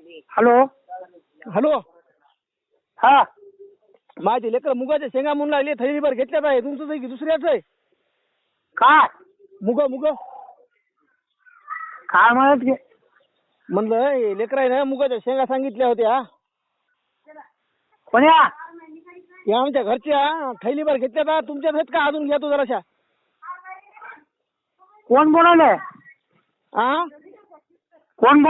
Hello hello हा माझे लेकर मुगाच्या शेंगा म्हणून लागले थैलीभर घेतल्यात आहे तुमचं आहे की दुसऱ्याच आहे काय मुग मुग काय म्हणत की म्हणलं हे लेकर आहे ना मुगाच्या शेंगा सांगितल्या होत्या कोण्या या आमच्या घरच्या थैलीभर घेतल्यात हा. तुमच्याच आहेत का अजून घ्या तू जराशा कोण बोलावलंय हा कोण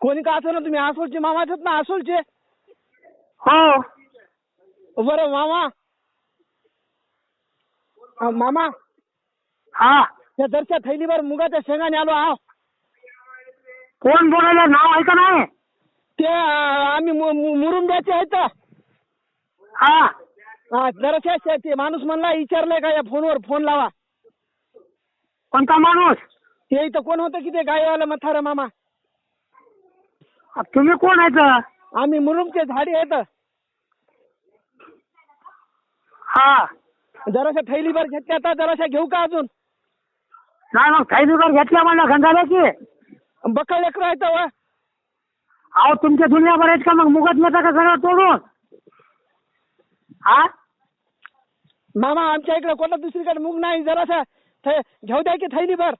कोणी का असं ना तुम्ही आसोलचे मामाच आहेत ना आसोलचे हो. बरं मामा. अं, मामा. हा. त्या दरच्या थैलीभर मुगाच्या शेंगाने आलो आहो. कोण बोलावलं नाव आहे का नाही? ते अं, आम्ही मु- मु- मुरुंब्याचे आहेत. हा. हा जराशा शे- ते माणूस म्हणला विचारलंय का या फोनवर? फोन लावा. कोणता माणूस? ते इथं कोण होतं की ते गायवाला मथार मामा? आ, तुम्ही कोण आहेत आम्ही मुरुमचे झाडी आहेत. हा. जराशा थैलीभर घेतल्या आता जराशा घेऊ का अजून? नाही मग थैलीवर घेतल्या म्हणलं गंधाल्याची बक्कळ लेकरं आहेत व. अहो तुमच्या दुनियाभर आहेत का? मग मुगत नेता का सगळं तोडून? हा? मामा आमच्या इकडे कोणता दुसरीकडे मुग नाही जराशा थ- घेऊ द्या की थैलीभर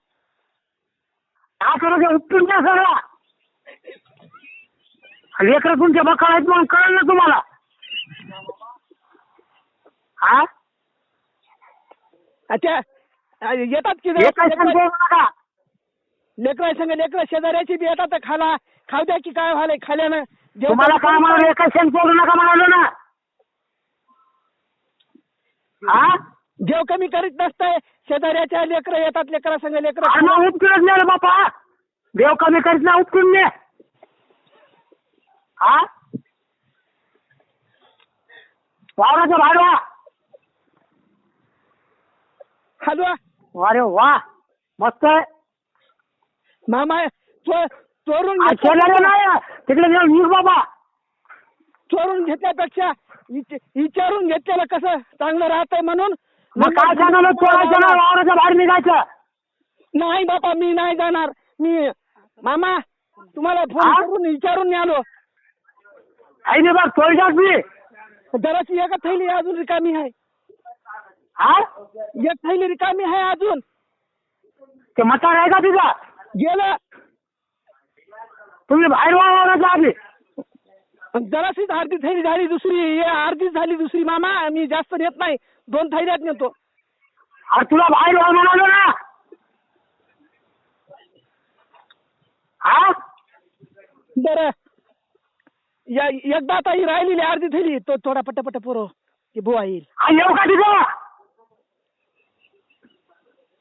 हा करू द्या उपटून द्या सगळा. लेकरं तुमच्या बक्कळ आहेत म्हणून कळलं ना तुम्हाला. हा? अच्छा अं, येतात की हे काय सांगतो नका लेकरा संग लेकरं शेजाऱ्याची बी येतात खाला. खाऊ द्या की काय व्हायला खाल्यानं तुम्हाला काय म्हणाले एका शेण सोडू नका म्हणालो ना. हा? जेव कमी करीत नसतंय. शेजाऱ्याच्या लेकरं येतात लेकरा संग अरे लेकरं उपटूनच नाही रे बापा. देव कमी करीत ना उपटून ने हा? वावराचं भाडवा हलवा. अरे वा मस्त आहे. मामा चो- चोरून आ, घेतल्या- शेजारी नाही तिकडे निघ बाबा. चोरून घेतल्यापेक्षा विच- विचारून घेतलेलं कसं चांगलं राहतंय म्हणून मग काय सांगायला चोरायचं ना वावराचं भाड निघायचं. नाही बाबा मी नाही जाणार. मी मामा तुम्हाला फोन? करून विचारून आलो काही नाही बघ चोरीच्याच मी. जराशी एका थैली अजून रिकामी आहे. हा एक थैली रिकामी आहे अजून. ते मटार आहे का तुझा गेलं. तुम्ही बाहेर वावराच्या आधी जराशीच अर्धी थैली झाली दुसरी हे अर्धीच झाली दुसरी मामा मी जास्त नेत नाही. दोन थैल्यात नेतो. अरे तुला बाहेर म्हणालो ना. हा बरं. या एकदा आता ही राहिलेली अर्धी थैली तो थोडा पट्टा पुरव की बुवा येईल. आणि येऊ का तिथं?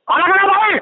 आला का बाहेर